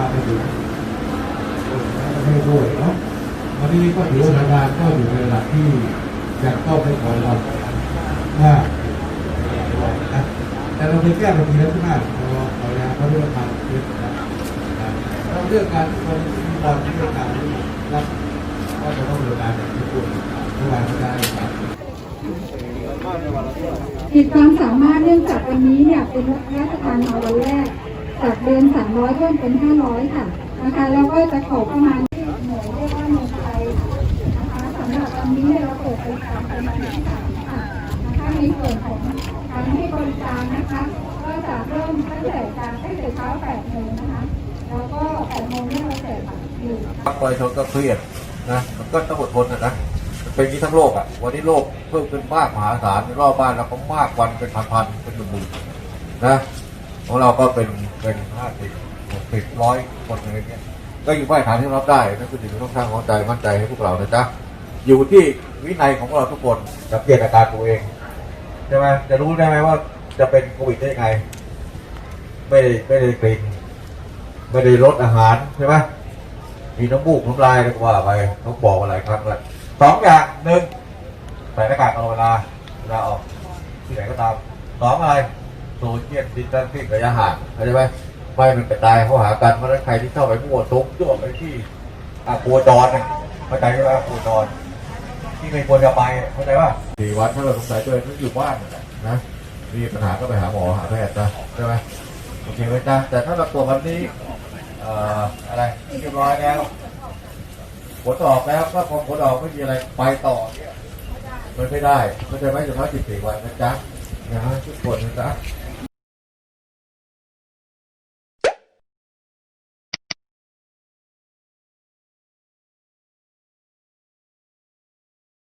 ามปอยู่ให้ด้วยเนาะวันนี้ก็ถือว่าทางการก็อยู่ในระดับที่ยังต้องไปขอเรับนะแต่เราไปแก้บางทีแล้วก็ได้พอพอแล้เราเรื่องการเรื่องเราเรื่องการที่คนมีบอลเรื่องการรับก็จะต้องเรื่องการที่ควรเมื่อวานก็ได้ครับติดความสามารถเนื่องจากวันนี้เนี่ยเป็นรัฐกาลเอาไว้แรก จากเดือน300เพิ่มเป็น 500 ค่ะนะคะแล้วก็จะขอประมาณที่หน่วยเรียกว่าเมืองไทยนะคะสำหรับวันนี้เนี่ยเราเปิดบริการเป็นวันที่สามค่ะนะคะในส่วนของการให้บริการนะคะ ก็จะเริ่มตั้งแต่การตั้งแต่เช้า8โมงนะคะแล้วก็8โมงเนี่ยเราแจกบัตรอยู่ประชาชนก็เครียดนะมันก็ต้องอดทนนะนะเป็นอย่ทั้งโลกอะวันนี้โลกเพิ่มขึ้นมากมหาศาลรอบบ้านเราก็มากวันเป็นพันๆเป็นหมื่นๆนะ ของเราก็เป็นเป็นห้าสิบหกสิบร้อยคนอะไรเงี้ยก็อยู่มาตรฐานที่รับได้นั่นคือสิ่งที่ต้องสร้างความใจมั่นใจให้พวกเรานะจ๊ะอยู่ที่วินัยของเราทุกคนสังเกตอาการตัวเองใช่ไหมจะรู้ได้ไหมว่าจะเป็นโควิดได้ยังไง ไม่ได้ไม่ได้กลิ่นไม่ได้ลดอาหารใช่ไหมมีน้ำมูกน้ำลายก็ว่าไปต้องบอกมาหลายครั้งแล้วสองอย่างหนึ่งใส่หน้ากากตลอดเวลาเวลาออกที่ไหนก็ตามสองอะไร โซเชียลดิสแทนซิ่งระยะห่างเข้าใจไหมไม่มันกระจายเข้าหากันเพราะฉะนั้นใครที่เข้าไปมั่วซุกจ้วงไปที่อาโคจรเนี่ยเข้าใจใช่ไหมอาโคจรที่ไม่ควรจะไปเข้าใจป่ะสี่วันถ้าเราสงสัยตัวเองต้องอยู่บ้านนะมีปัญหาก็ไปหาหมอหาแพทย์นะใช่ไหมโอเคไหมจ๊ะแต่ถ้าเราตรวจวันนี้เอ่ออะไรเรียบร้อยแล้วผลออกแล้วก็พอผลออกไม่มีอะไรไปต่อมันไม่ได้เข้าใจไหมถึงว่าสิบสี่วันนะจ๊ะนะฮะทุกคนนะจ๊ะ